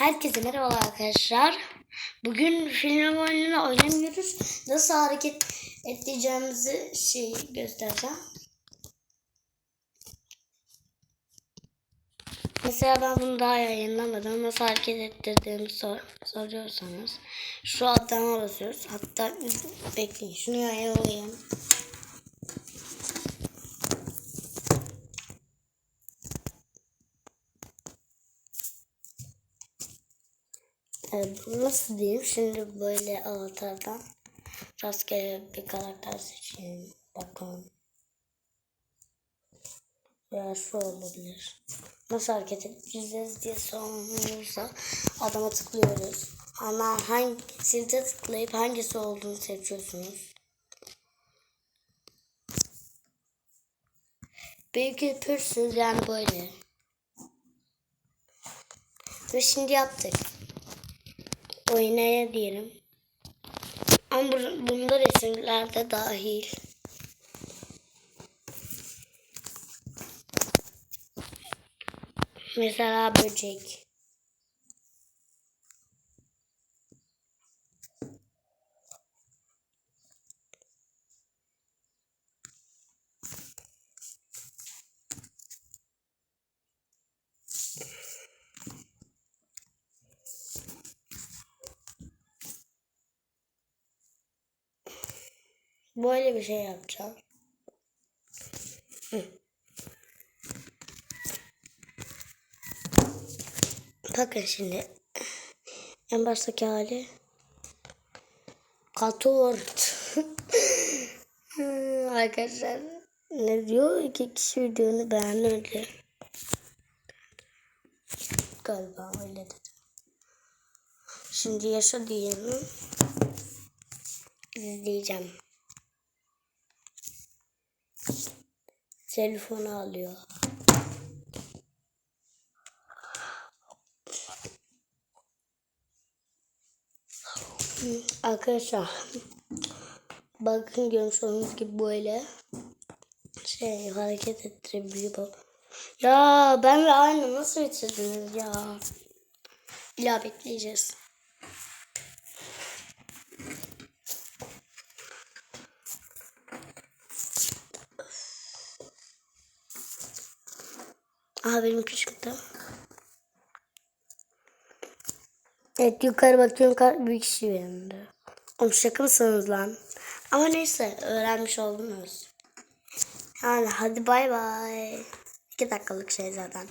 Herkese merhaba arkadaşlar. Bugün film oyununu oynamıyoruz. Nasıl hareket edeceğimizi şey göstereceğim. Mesela ben bunu daha yayınlamadım. Nasıl hareket ettirdiğimi sor, soruyorsanız şu adama basıyoruz. Hatta bekleyin şunu yayınlayayım. Evet, nasıl diyeyim? Şimdi böyle avatardan rastgele bir karakter seçeyim. Bakalım. Veya şu olabilir. Nasıl hareket edeceğiz diye sorulursa adama tıklıyoruz. Ama hangi sizde tıklayıp hangisi olduğunu seçiyorsunuz. Belki pürsüz yani böyle. Ve şimdi yaptık. Oynaya diyelim. Ama bu- bunda resimler de dahil. Mesela böcek. Böyle bir şey yapacağım. Bakın şimdi. En baştaki hali. Katort. Arkadaşlar ne diyor? İki kişi videonu beğendi. Galiba öyle dedim. Şimdi yaşa diyelim. İzleyeceğim. Telefonu alıyor. Arkadaşlar bakın görmüş olduğunuz gibi böyle şey hareket ettirebiliyor. Ya benle aynı nasıl bitirdiniz ya? İlla bekleyeceğiz. Aha benim küçükte. Evet yukarı bakıyorum kar bir kişi benim de. Oğlum şaka mısınız lan? Ama neyse öğrenmiş oldunuz. Yani hadi bay bay. İki dakikalık şey zaten.